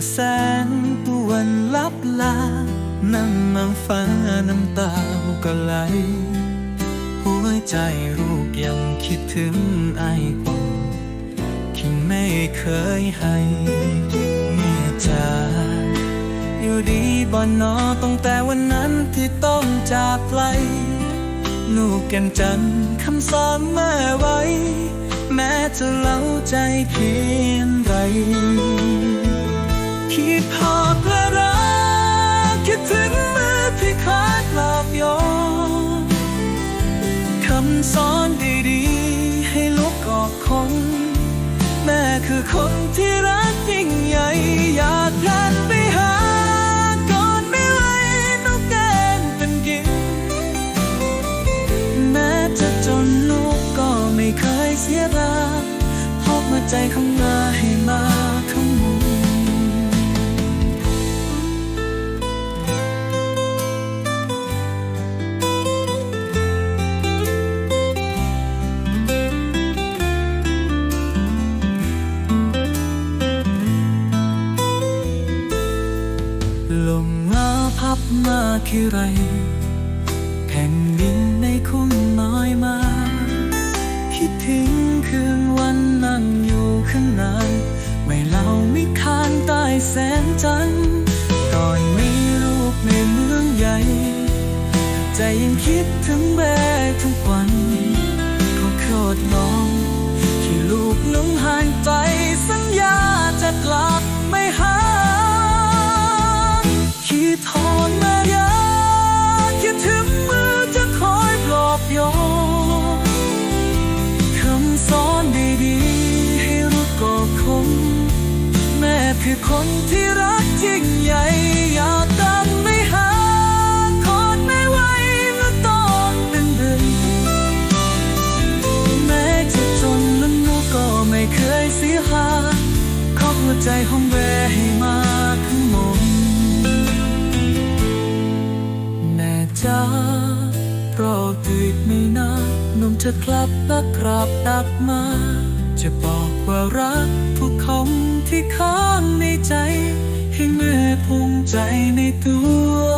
มาแสนปวนลับลา นั่งมังฟ้าน้ำตาก็ไหล หัวใจลูกยังคิดถึงไอ้คนที่ไม่เคยให้เมียจ๋าอยู่ดีบ่นอตั้งแต่วันนั้นที่ต้องจากไกลลูกกันจันคำสอนแม่ไว้ แม้จะเล่าใจเพียงไร สอนดีๆ ให้ลูกกอดคน แม่คือคนที่รักยิ่งใหญ่ อยากพลันไปหาก่อนไม่ไหวต้องแกนเป็นกินแม้จะจนลูกก็ไม่เคยเสียรักพกมาใจข้าง ลมหนาวพับมาที่ไร แผ่นดินในคุ้มน้อยมา คิดถึงคืนวันนั่งอยู่ข้างในไม่เล่าไม่คานใต้แสงจันทร์ก่อนมีรูปในเมืองใหญ่ ใจยังคิดถึงแบบ คือคนที่รักยิ่งใหญ่อยากดันไม่หาคอนไม่ไหวเมื่อตอนเป็นเดือนแม้จะจนและหนูก็ไม่เคยเสียหาขอหัวใจห้องแวให้มาทั้งมดแม่จ้ารออีกไม่นานนมจะกลับและกราบตักมา จะบอกว่ารัก ใจในตัว